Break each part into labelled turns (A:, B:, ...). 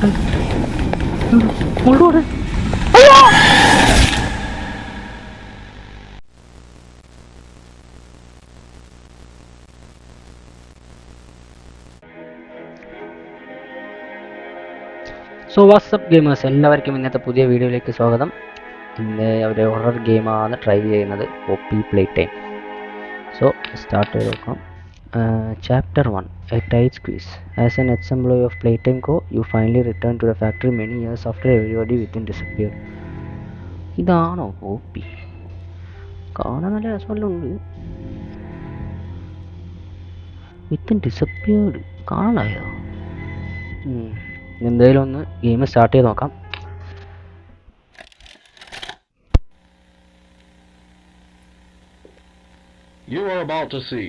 A: So WhatsApp gamers എല്ലാവർക്കും ഇന്നത്തെ പുതിയ വീഡിയോയിലേക്ക് സ്വാഗതം. ഇന്ന് ഒരു ഹൊറർ ഗെയിമാണ് ട്രൈ ചെയ്യുന്നത്. Poppy play time so start ചെയ്ത് നോക്കാം. Chapter one a tight squeeze as an ex employee of play you finally you to the factory many years after everybody within disappeared. ഇതാണോ കോപ്പി കാണാൻ നല്ല രസമല്ലുണ്ട് within disappeared കാണാനായോ? എന്തായാലും ഒന്ന് game start ചെയ്ത് നോക്കാം.
B: You are about to see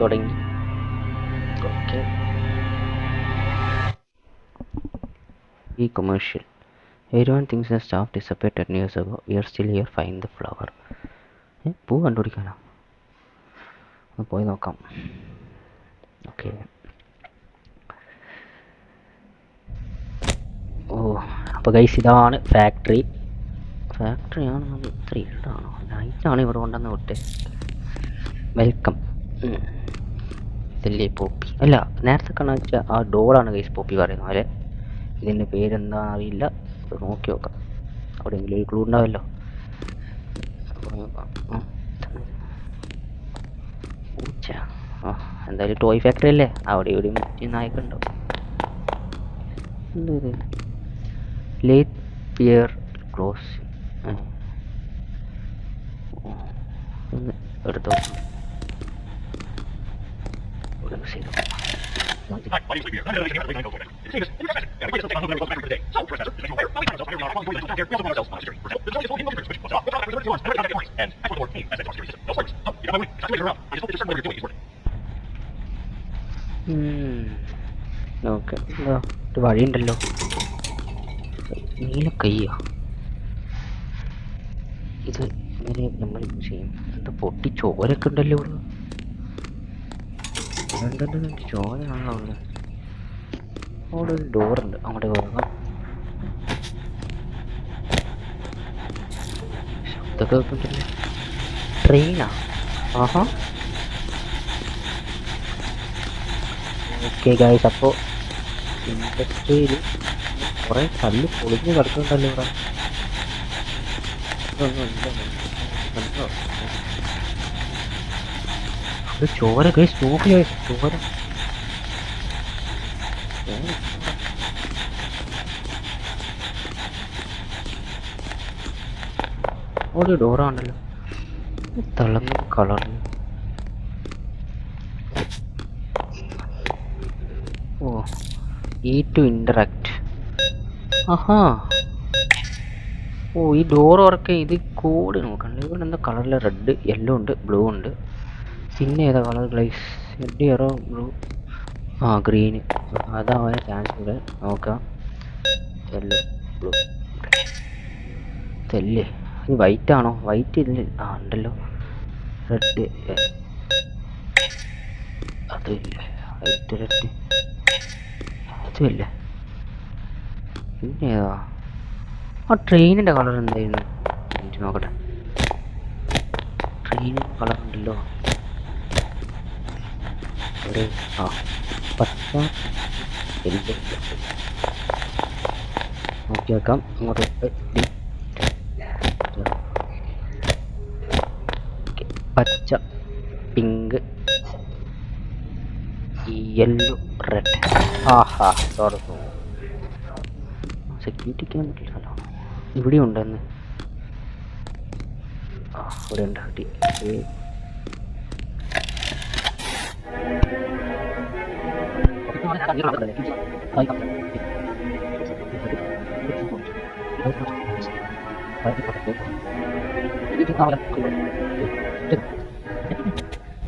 A: തുടങ്ങി. Okay ഈ commercial Everyone things the staff disappeared ten years ago we are still here find the flower ഏ പൂ കണ്ടുപിടിക്കാനോ? ഒന്ന് പോയി നോക്കാം. ഓക്കെ ഓ അപ്പോൾ ഗൈസ് ഇതാണ് ഫാക്ടറി ഫാക്ടറിയാണ് ആണോ. അത് ഇത്ര ഇരുടാണോ നൈറ്റാണ് ഇവിടെ കൊണ്ടുവന്ന് വിട്ടേ. വെൽക്കം ഇതല്ലേ പോപ്പി? അല്ല നേരത്തെ കാണിച്ച ആ ഡോളാണ് കേസ് പോപ്പി പറയുന്നത്. അല്ലെ ഇതിന്റെ പേരെന്താണെന്ന് അറിയില്ല. നോക്കി നോക്കാം. അവിടെയെങ്കിലും ഒരു ക്ലൂ ഉണ്ടാവല്ലോ. പൂച്ച. ആ എന്തായാലും ടോയ് ഫാക്ടറി അല്ലേ? അവിടെ ഇവിടെയും മുറ്റി നായ്ക്കുണ്ടോ എന്തത് ലേറ്റ് പിയർ ക്ലോസ് ഒന്ന് എടുത്തോ ഇവിടെ ചെയ്തു ഓക്കെ ഒരു വഴിയുണ്ടല്ലോ. നീല കയ്യോ? ഇത് ഇങ്ങനെ നമ്മൾ ചെയ്യും. എന്താ പൊട്ടി ചോരൊക്കെ ഉണ്ടല്ലോ ഇവിടെ. ചോരയാണല്ലോ അവിടെ അവിടെ ഒരു ഡോറുണ്ട് അങ്ങോട്ട് പോകാം ശബ്ദമൊക്കെ ട്രെയിനാ? ആഹാ. ഓക്കെ ഗായ്സ് അപ്പോൾ ഇൻഡസ്ട്രിയിൽ കുറേ കല്ല് പൊളിഞ്ഞ് കിടക്കുന്നുണ്ടല്ലോ ഇവിടെ. ഇതൊന്നും ഇല്ല. ചോര ഗൈസ് ചോര ചോര. ഒരു ഡോറാണല്ലോ തിളങ്ങും കളർ ഓ ഇ ടു ഇന്ററാക്ട് ആഹാ. ഓ ഈ ഡോർ ഉറക്കെ ഇത് കോഡ് നോക്കണ്ട. ഇവിടെ എന്താ കളറിൽ റെഡ് യെല്ലോ ഉണ്ട് ബ്ലൂ ഉണ്ട്. പിന്നെ ഏതാ colour guys red yellow blue ആ ഗ്രീന് അതാവാൻ ചാൻസ് ഉണ്ട്. നോക്കാം. യെല്ലോ ബ്ലൂ ഇതല്ലേ ഇത് വൈറ്റ് ആണോ? വൈറ്റ് ഇല്ല. ആ ഉണ്ടല്ലോ. റെഡ് അതില്ല വൈറ്റ് റെഡ് അതുമില്ല പിന്നെ ഏതാ? ആ ട്രെയിനിന്റെ കളർ എന്തായിരുന്നു? നോക്കട്ടെ. ട്രെയിനിന്റെ കളർ ഉണ്ടല്ലോ. ഒരു പച്ച എന്ത് നോക്കി വെക്കാം പച്ച പിങ്ക് യെല്ലോ റെഡ്. ആഹാ സോറി സെക്യൂരിറ്റിക്ക് വന്നിട്ടില്ലല്ലോ ഇവിടെ ഉണ്ടെന്ന് ഇവിടെ ഉണ്ട് കിട്ടി.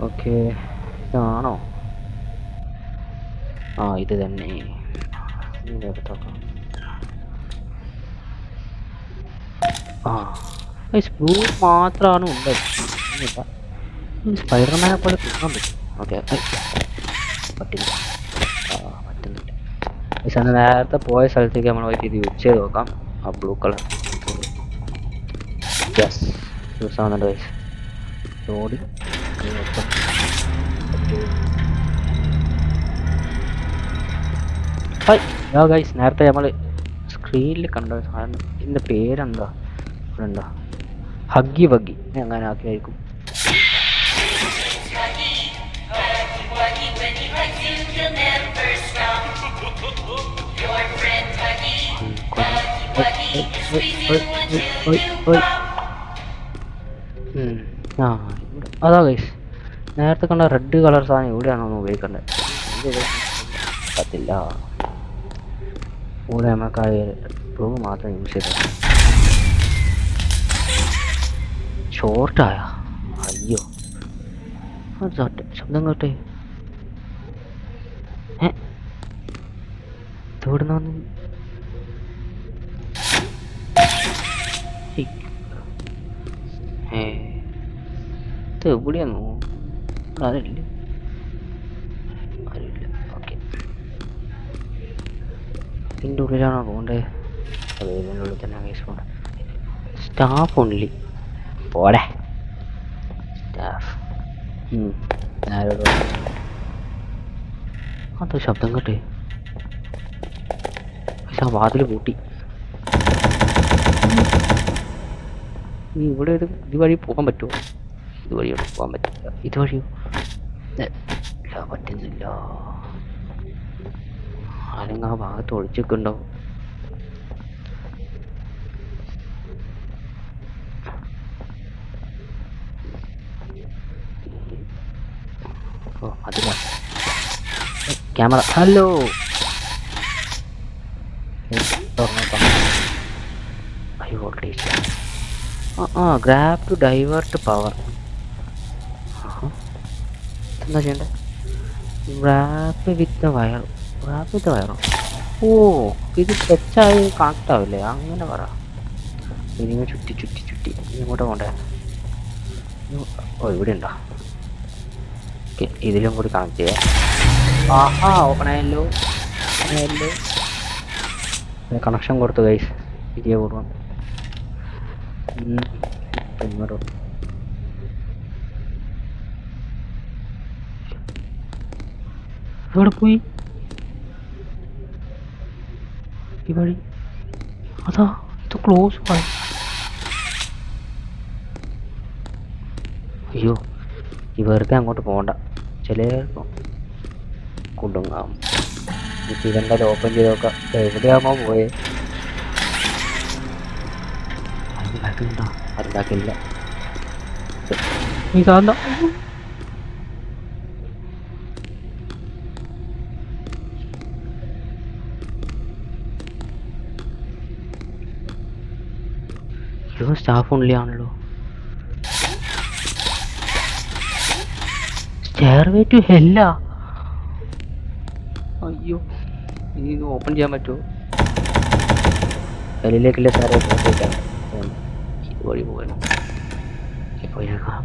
A: ഓക്കെ ഇതാണോ ആ ഇത് തന്നെ ഇതിന്റെ അടുത്തൊക്കെ ആ ബ്ലൂ മാത്രമാണ് ഉള്ളത് ഒന്നുമില്ല സ്പൈഡർമാനെ പോലെ തിന്നാൻ പറ്റും ഓക്കെ പറ്റില്ല പറ്റുന്നില്ല. ഗൈസ്, അന്ന് നേരത്തെ പോയ സ്ഥലത്തേക്ക് നമ്മൾ പോയിട്ട് ഇത് യൂസ് ചെയ്ത് നോക്കാം. ആ ബ്ലൂ കളർ യെസ് യൂസ് ആവുന്നുണ്ട് ഗൈസ് ഓടി ഗൈസ് നേരത്തെ നമ്മൾ സ്ക്രീനിൽ കണ്ട സാധനം. ഇതിന്റെ പേരെന്താ? ഉണ്ടോ ഹഗ്ഗി വഗ്ഗി. അങ്ങനെ ആക്കിയായിരിക്കും. അതാ ഗൈസ് നേരത്തെ കണ്ട റെഡ് കളർ സാധനം ഇവിടെയാണോ ഉപയോഗിക്കേണ്ടത്? പറ്റില്ല. ഇവിടെ നമുക്ക് ബ്ലൂ മാത്രം യൂസ് ചെയ്ത ഷോർട്ടായ അയ്യോ. ശബ്ദ- കേട്ടേ ഏ? ഇതെവിടുന്ന് ഇത് എവിടെയാന്നു ആരില്ല ആരുമില്ല. ഓക്കെ. ഇതിന്റെ ഉള്ളിലാണോ പോകേണ്ടത് അതെ ഇതിന്റെ ഉള്ളിൽ തന്നെ കേസ് പോകണം. സ്റ്റാഫ് ഓൺലി പോടെ സ്റ്റാഫ്. അതോ ശബ്ദം കേട്ടേ. പക്ഷെ ആ വാതിൽ പൂട്ടി. ഇവിടെ ഒരു ഇതുവഴി പോകാൻ പറ്റുമോ? ഇതുവഴി ഇവിടെ പോകാൻ പറ്റില്ല. ഇതുവഴിയോ ഇല്ല പറ്റുന്നില്ല. ആരെങ്കിലും ആ ഭാഗത്ത് ഒളിച്ചിട്ടുണ്ടോ? ഓ അതില്ല ക്യാമറ. ഹലോ. ഹൈ വോൾട്ടേജ് ആ ഗ്രാബ് ടു ഡൈവേർട്ട് പവർ. എന്താ ചെയ്യണ്ടേ wrap with wire wrap with വയറോ ഓ ഇത് ടച്ചായി കണക്ട് ആവില്ലേ അങ്ങനെ പറ. ഇനിയും ചുറ്റി ചുറ്റി ചുറ്റി. ഇങ്ങോട്ട് പോണ്ടേ ഓ ഇവിടെ ഉണ്ടോ ഓക്കെ ഇതിലും കൂടി കണക്ട് ചെയ്യാം. ആഹാ open ആയല്ലോ. കണക്ഷൻ കൊടുത്തു കൈസ് വിജയപൂർവം ഉം. ഇങ്ങോട്ട് പോ. എവിടെ പോയി. ഈ വഴി. അതാ ഇത് ക്ലോസ് ആയി അയ്യോ ഈ വെറുതെ അങ്ങോട്ട് പോകണ്ട ചിലപ്പോൾ കുടുങ്ങാം. ഇതെന്തായാലും ഓപ്പൺ ചെയ്ത് നോക്കാം. ഇത് എവിടെയാകുമ്പോൾ പോയേ? ഉണ്ടാക്കുന്നുണ്ടോ ഉണ്ടാക്കില്ല നീ സാധനം ഇത് സ്റ്റാഫ് ഓൺലി ആണല്ലോ. സ്റ്റെയർവേ ടു ഹെല്ല അയ്യോ ഇനി ഓപ്പൺ ചെയ്യാൻ പറ്റുമോ? ഹെല്ലിലേക്കല്ലേ സാറേ വഴി പോകണം. പോയേക്കാം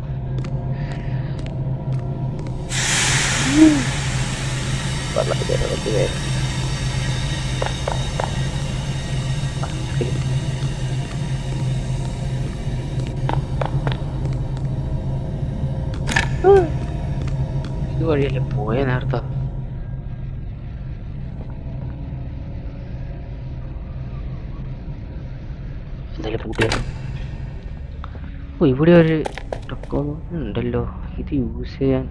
A: വെള്ളത്തിൽ വെള്ളത്തിൽ വേഗം ഇതുവഴിയല്ലേ പോയ നേരത്തെ? ഇവിടെ ഒരു ഉണ്ടല്ലോ. ഇത് യൂസ് ചെയ്യാൻ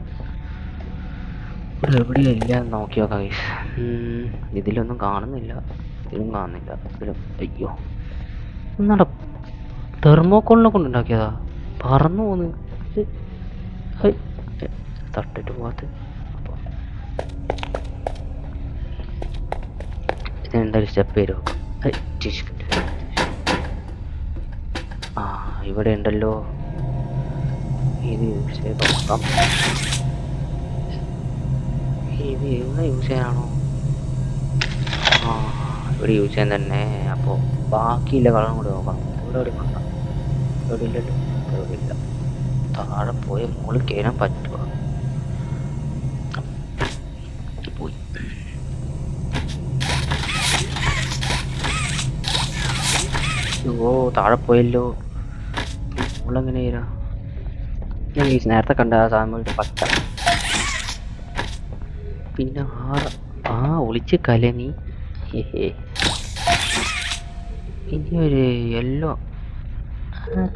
A: ഇവിടെ ഇല്ല നോക്കി നോക്കാം ഗൈസ് ഇതിലൊന്നും കാണുന്നില്ല. ഇതിലും കാണുന്നില്ല. ഇതിലും അയ്യോ. എന്നാടാ തെർമോക്കോളിനെ കൊണ്ടുണ്ടാക്കിയതാ പറന്നു പോന്ന്. തട്ടിട്ട് പോകാത്ത ഇതിനെന്തായാലും സ്റ്റെപ്പ് ചെയ്ത് ആ ഇവിടെ ഉണ്ടല്ലോ. ഇത് യൂസ് ചെയ്ത് നോക്കാം. ഇത് ഇവിടെ യൂസ് ചെയ്യാനാണോ? ആ ഇവിടെ യൂസ് ചെയ്യാൻ തന്നെ. അപ്പോൾ ബാക്കിയില്ല കളറും കൂടെ നോക്കണം. ഇവിടെ എവിടെ നോക്കാം ഇവിടെ ഇല്ലല്ലോ. ഇവിടെ ഇല്ല. താഴെ പോയ മുകളിൽ കയറാൻ പറ്റുമോ പോയി ഓ താഴെ പോയല്ലോ. ഈ നേരത്തെ കണ്ട ആ സാധനം പച്ച. പിന്നെ ആറ് ആ ഒളിച്ച് കലനി ഹേ ഇനി ഒരു യെല്ലോ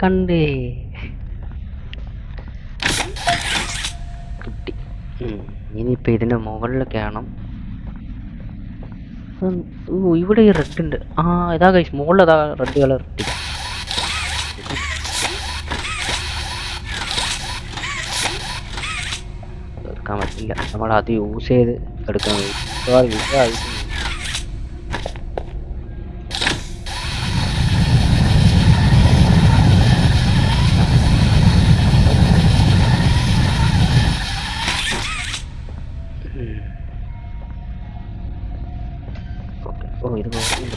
A: കണ്ടേ. കിട്ടി. ഇനിയിപ്പോ കാണണം ഉം, ഓ ഇവിടെ ഈ റെഡ് ഉണ്ട്. ആ ഇതാ കഴിച്ചു മുകളിൽ അതാ റെഡ് കളർ റെഡ് എടുക്കാൻ പറ്റില്ല. നമ്മൾ അത് യൂസ് ചെയ്ത് എടുക്കാൻ കഴിയും ഓക്കെ ഓ ഇത് നോക്കുന്നുണ്ട്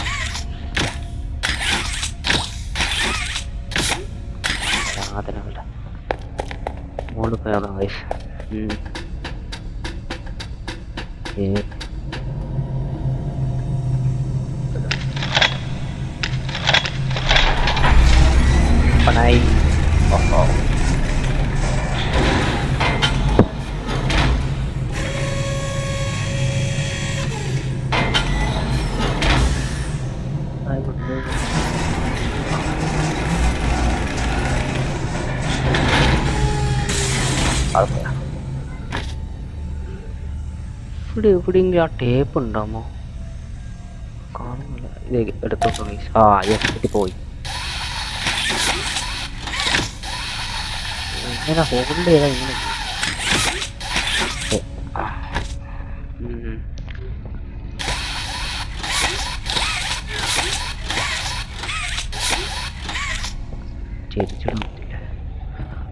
A: സാധനങ്ങളുടെ മുകളിൽ പോയി നോക്കാം guys. ഉം. ഏ പണായി ഓഹോ ആയിക്കോട്ടെ ഇവിടെ എവിടെയെങ്കിലും ആ ടേപ്പ് ഉണ്ടാമോ? കാണുന്നില്ല. ഇത് എടുത്തോട്ടോ. ആ യെസ് പോയി. ഇങ്ങനെ ഹോൾഡ് ചെയ്താൽ ഇങ്ങനെ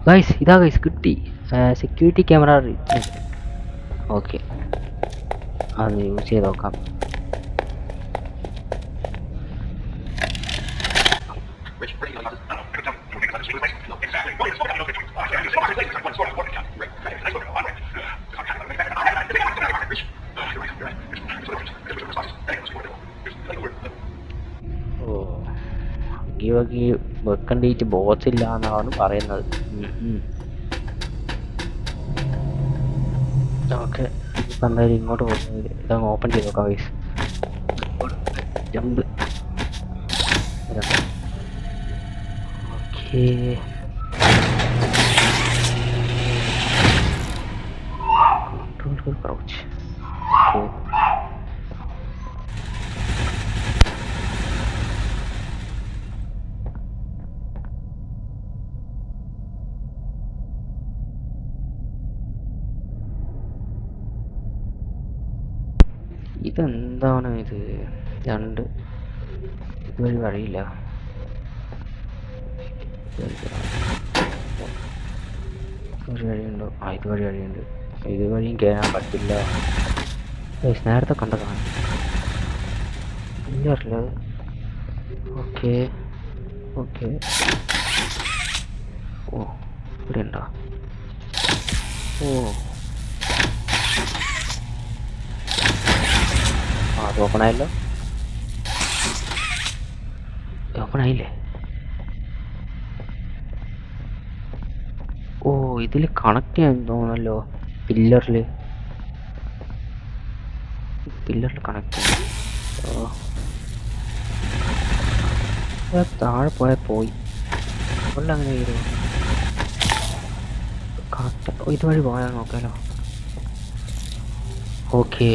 A: ഗൈസ് ഇതാ ഗൈസ് കിട്ടി. Security camera okay. അത് യൂസ് ചെയ്ത് നോക്കാം വകി വെക്കണ്ടിട്ട് ബോസ് ഇല്ല എന്നാണ് പറയുന്നത് ഓക്കെ ഇപ്പം എന്തായാലും ഇങ്ങോട്ട് പോകുന്നത് ഇതങ്ങ് ഓപ്പൺ ചെയ്ത് നോക്കാം vice jump okay control crouch okay ഇതെന്താണ് ഇത്? രണ്ട്. ഇതൊരു വഴിയില്ല. ഒരു വഴിയുണ്ടോ? ആ ഇത് വഴി വഴിയുണ്ട്. ഇത് വഴിയും കയറാൻ പറ്റില്ല നേരത്തെ കണ്ടതാണ് ഇല്ല ഓക്കെ. ഓക്കെ. ഓ ഇവിടെ ഉണ്ടോ ഓ. ആ അത് ഓപ്പൺ ആയല്ലോ. ഓ ഇതിൽ കണക്ട് ചെയ്യാൻ തോന്നല്ലോ പില്ലറിൽ പില്ലറിൽ കണക്ട് ചെയ്യാം ഓ. താഴെ പോയാൽ പോയി. മുകളിൽ അങ്ങനെ വരുമോ ഇതുവഴി പോയാൽ നോക്കാലോ. ഓക്കേ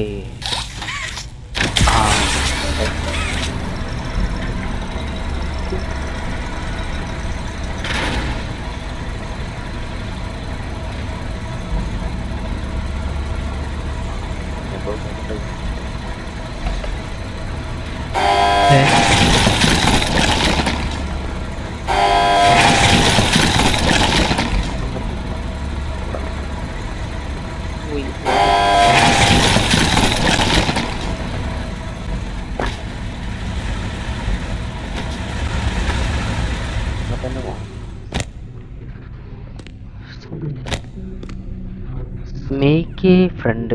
A: ആ തന്നെ പോവാം make a friend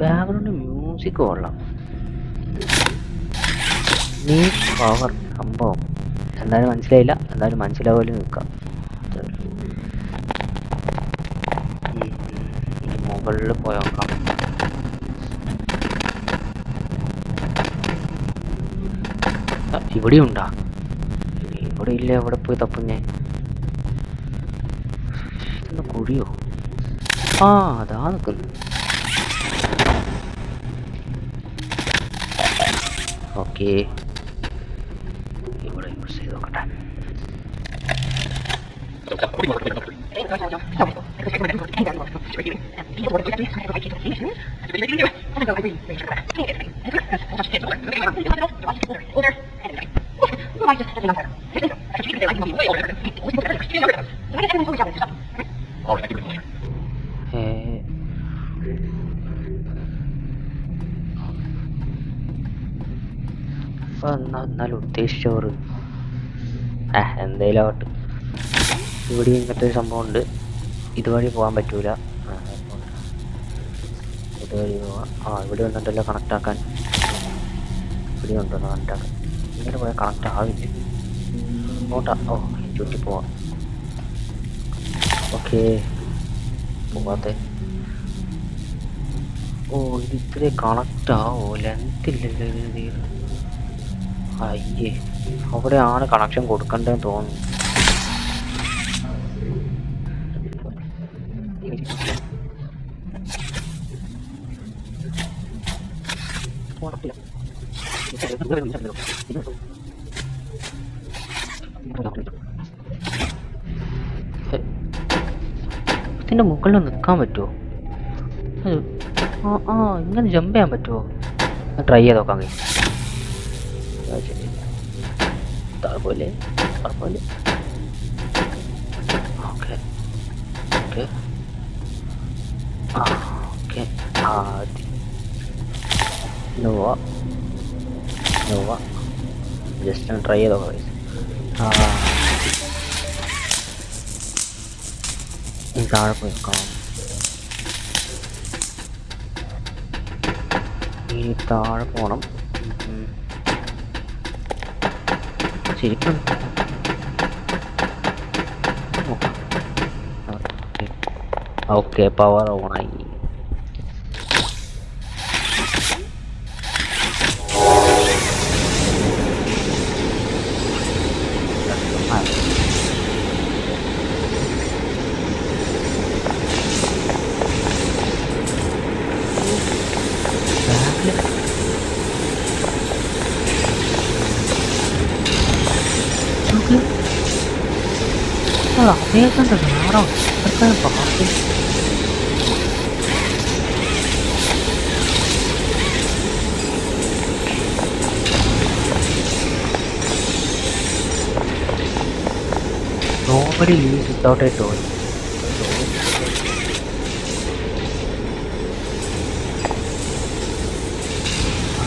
A: background music കൊള്ളാം. മേക്ക് പവർ സംഭവം. എന്തായാലും മനസ്സിലായില്ല. എന്തായാലും മനസ്സിലാവുമല്ലോ നിൽക്കാം മുകളിൽ പോയി നോക്കാം. ആ, ഇവിടെയും ഉണ്ടാ ഇവിടെ ഇല്ല എവിടെ പോയി തപ്പുഞ്ഞേ ഇതെന്താ കുഴിയോ ആ അതാ നിൽക്കുന്നു ഓക്കെ ഇവിടെ യൂസ് ചെയ്ത് നോക്കട്ടെ ഏ, അപ്പൊ എന്നാ എന്നാലും ഉദ്ദേശിച്ചോറ്. ആ എന്തേലും ആവട്ടെ. ഇവിടെ ഇങ്ങനത്തെ ഒരു സംഭവം ഉണ്ട്. ഇതുവഴി പോകാൻ പറ്റൂല. ഇതുവഴി പോവാം. ആ ഇവിടെ വന്നിട്ടല്ലോ കണക്റ്റ് ആക്കാൻ. ഇവിടെ ഉണ്ടല്ലോ കണക്റ്റ് ആക്കാൻ. ഇങ്ങനെ പോയാൽ കണക്റ്റ് ആവില്ല. ഓട്ടാ ഓ ചുറ്റി പോവാം. ഓക്കേ പോവാത്തെ. ഓ ഇത് ഇത്രേ കണക്റ്റ് ആവോ ലെങ്ത് ഇല്ലല്ലോ ഇത് അയ്യേ അവിടെയാണ് കണക്ഷൻ കൊടുക്കണ്ടെന്ന് തോന്നുന്നു. ഇതിന്റെ മുകളിൽ നിൽക്കാൻ പറ്റുമോ ആ ആ ഇങ്ങനെ ജമ്പ് ചെയ്യാൻ പറ്റുമോ ട്രൈ ചെയ്ത് നോക്കാം കഴിയും താഴ്പോലെ താഴ്പോലെ. ഓക്കെ. ഓക്കെ. ആ ഓക്കെ. ആ നോവ. നോവ. ജസ്റ്റ് ട്രൈ ചെയ്ത് നോക്കാം ആ. താഴെ പോയി നോക്കാം ഈ താഴെ പോണം. ശരിക്കും. ഓക്കെ പവർ ഓണായി നമുക്ക് അദ്ദേഹത്തിന്റെ വേറെ ഇതൊക്കെ ബാക്കി Nobody leaves without a toy.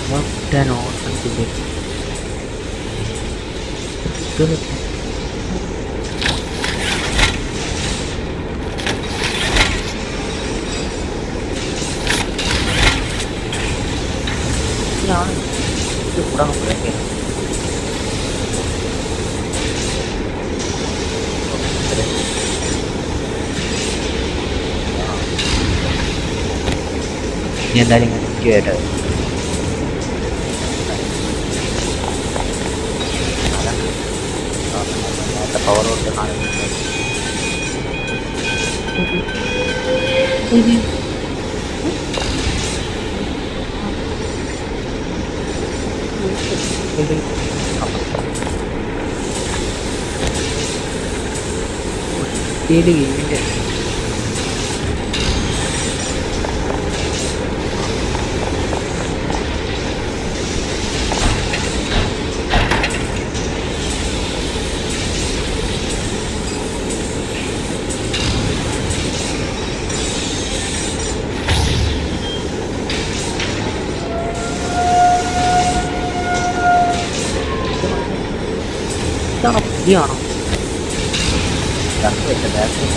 A: What an awesome ticket. Good. ഇതാണ് ഇത് കൂടാൻ നോക്കുക ഇനി എന്തായാലും കേട്ടോ പവർ കൊണ്ട് കാണുന്നുണ്ട് ഏത് ഗെയിമിന്റെ ഇതാണോ പുതിയാണോ രണ്ട് വെച്ച ബാറ്ററി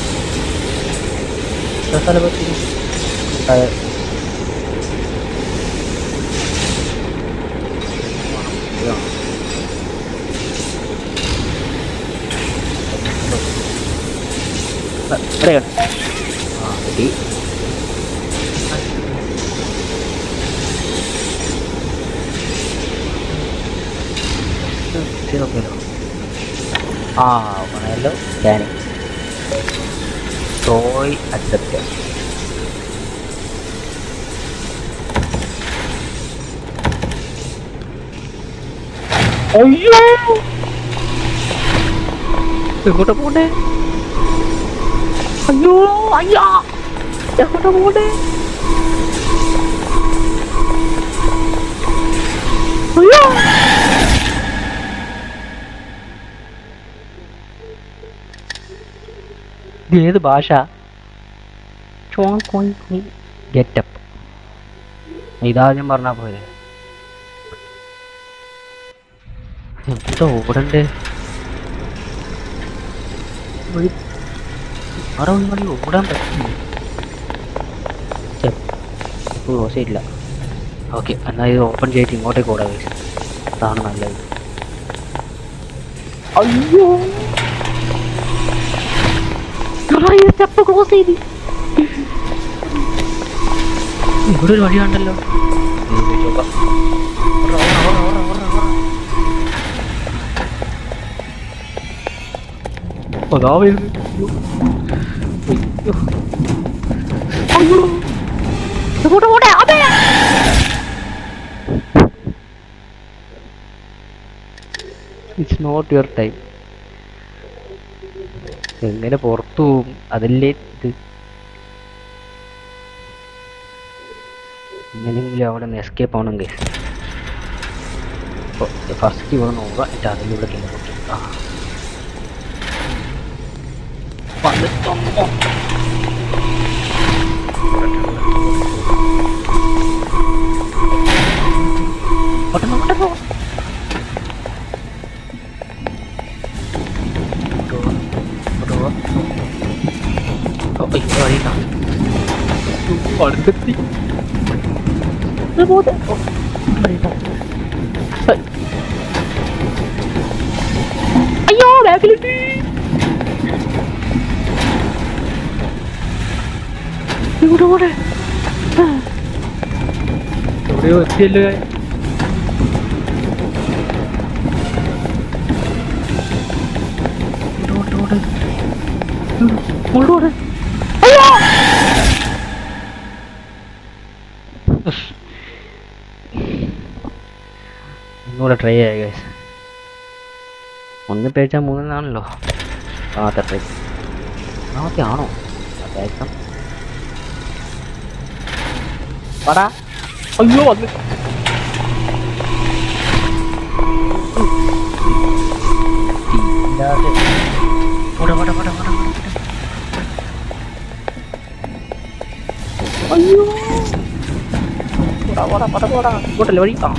A: എത്ര സ്ഥലം പറ്റി ആ കിട്ടി ചെയ്ത് നോക്കിയല്ലോ ആ പറഞ്ഞല്ലോ സ്കാനിങ് ടോയ് അക്സെപ്റ്റ് അയ്യോ! അയ്യോ അയ്യാ! പോണ്ടേ അയ്യോ! ഇത് ഏത് ഭാഷ? ഗെറ്റപ്പ് ഇതാദ്യം പറഞ്ഞാൽ പറഞ്ഞാ പോയത് എന്താ ഓടണ്ടേ? വേറെ ഓടാൻ പറ്റില്ല ക്ലോസ് ഓക്കെ എന്നാൽ ഇത് ഓപ്പൺ ചെയ്തിട്ട് ഇങ്ങോട്ടേക്ക് ഓടാ. അതാണ് നല്ലത്. അയ്യോ. സ്റ്റെപ്പ് ക്ലോസ് ചെയ്തി. ഇവിടെ ഒരു വഴിയുണ്ടല്ലോ. അതാ ഇറ്റ്സ് നോട്ട് യുവർ ടൈം എങ്ങനെ പുറത്തു പോകും അതല്ലേ ഇത്? എങ്ങനെയെങ്കിലും അവിടെ നിന്ന് എസ്കേപ്പ് ആവണം അപ്പോൾ ഫസ്റ്റ് ഇവിടെ നോക്കുക എന്നിട്ട് അതിലൂടെ കിട്ടും ആ. ഓ, അടുത്തെത്തി. ഇത് പോട്ടെ. ഓ, വഴിയുണ്ടോ? ഹൈ. അയ്യോ ബാക്കിലെത്തി ഇവിടെ പോടെ എവിടെയോ എത്തിയല്ലോ ഞാൻ. ഇങ്ങോട്ട് ട്രൈ ചെയ്യാം ഗൈസ് ഒന്ന് പേടിച്ചാൽ മൂന്നെണ്ണാണല്ലോ ആദ്യത്തെ ട്രൈ ഒന്നാമത്തെ ആണോ? അത്യാവശ്യം. പടാ അയ്യോ വന്ന് അയ്യോ. പോടാ പോടാ പോടാ പോടാ ഇങ്ങോട്ടല്ലേ വഴി? ആ.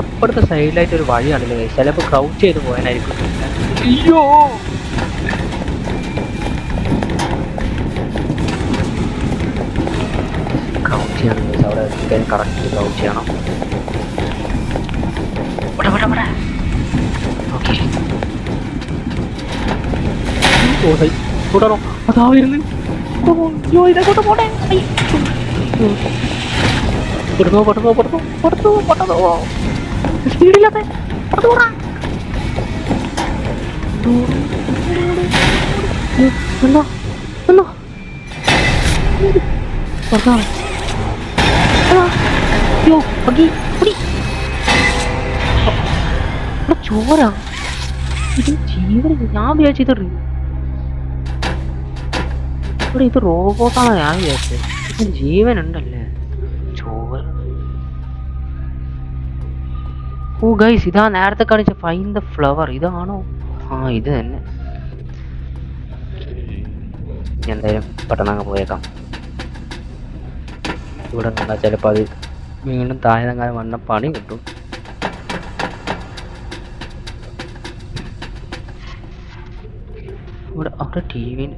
A: അപ്പുറത്തെ സൈഡിലായിട്ട് ഒരു വഴിയാണല്ലേ ചിലപ്പോൾ ക്രൗച്ച് ചെയ്ത് പോയാനായിരിക്കും അയ്യോ! ക്രൗച്ച് ചെയ്യണം. അവിടെ കറക്റ്റ് ക്രൗച്ച് ചെയ്യണം. ഇവിടെ ഇവിടെ ഇവിടെ തുടരണോ അതാ വരുന്നു. അയ്യോ പോട്ടെ. പെടുന്നോ പെടുന്നോ പെടുന്നോ പെടുന്നോ പെട്ടെന്നോ സ്പീഡില്ലാത്ത. ചോര. ഇത് ജീവൻ ഞാൻ വിചാരിച്ചു ഇവിടെ ഇത് റോബോട്ടാണ് ഞാൻ വിചാരിച്ചത്? ജീവനുണ്ടല്ലേ? ചോര ഓ ഗൈസ് ഇതാ നേരത്തെ കാണിച്ച ഫൈൻ ദ ഫ്ലവർ ഇതാണോ? ആ ഇത് തന്നെ. എന്തായാലും പെട്ടെന്ന് അങ്ങ് പോയേക്കാം. ഇവിടെ നിന്നാൽ ചിലപ്പോൾ അത് വീണ്ടും താഴെ നിന്നാലും വന്ന പണി കിട്ടും. ഇവിടെ അവിടെ ടി വിയിൽ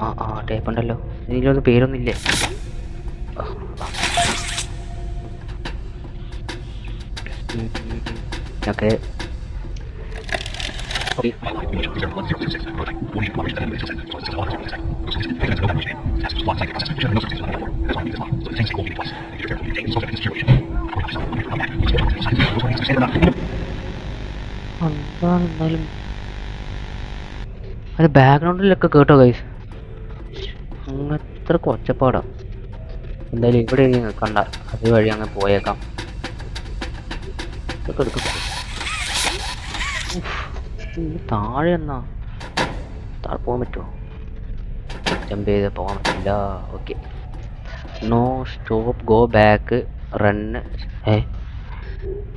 A: ആ ആ ടേപ്പ് ഉണ്ടല്ലോ. ഇതിലൊന്നും പേരൊന്നുമില്ലേ? ഓക്കെ അത് ബാക്ക്ഗ്രൗണ്ടിലൊക്കെ കേട്ടോ ഗൈസ് അങ്ങനത്ര കൊച്ചപ്പാടാ എന്തായാലും ഇവിടെ ഇനി നിൽക്കണ്ട അതുവഴി അങ്ങ് പോയേക്കാം. താഴെ എന്നാ? താഴെ പോകാൻ പറ്റുമോ ജമ്പ് ചെയ്ത് പോകാൻ പറ്റില്ല. Okay no stop go back run ഏ?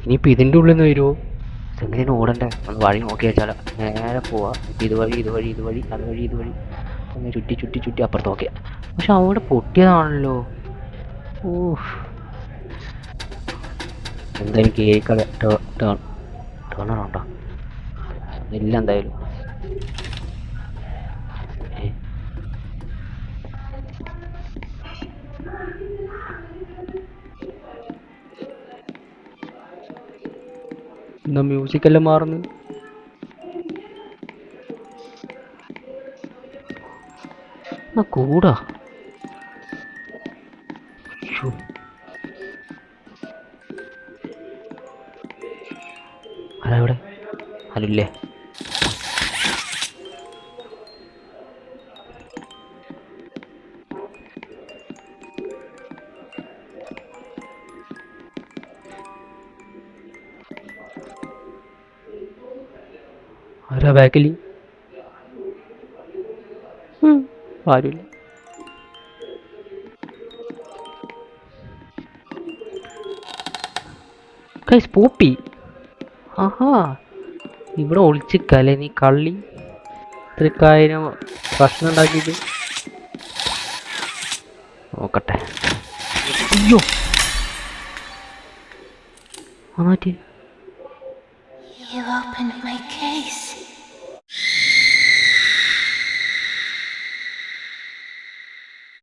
A: ഇനിയിപ്പോൾ ഇതിന്റെ ഉള്ളിൽ നിന്ന് വരുമോ എങ്ങനെയാണ് ഓടണ്ടേ? ഒന്ന് വഴി നോക്കി വെച്ചാലോ. നേരെ പോവാ. ഇതുവഴി ഇതുവഴി ഇതുവഴി അതുവഴി ഇതുവഴി ഒന്ന് ചുറ്റി ചുറ്റി ചുറ്റി അപ്പുറത്ത് നോക്കിയ. പക്ഷെ അവിടെ പൊട്ടിയതാണല്ലോ. ഓ എന്തായാലും കേക്ക് ടേൺ ടേൺ ആണോ ഇല്ല എന്തായാലും. ഏ. എന്താ മ്യൂസിക് എല്ലാം മാറുന്നു എന്നാ കൂടാ. ആരാ ഇവിടെ? ആരുമില്ലേ ആരാ ബാക്കിൽ ആരുമില്ല. കൈസ് പൂപ്പി. ആഹാ. ഇവിടെ ഒളിച്ചിക്കല്ലേ നീ കള്ളി. ഇത്രക്കായിരം ഭക്ഷണം ഉണ്ടാക്കിയിട്ട് നോക്കട്ടെ. അയ്യോ.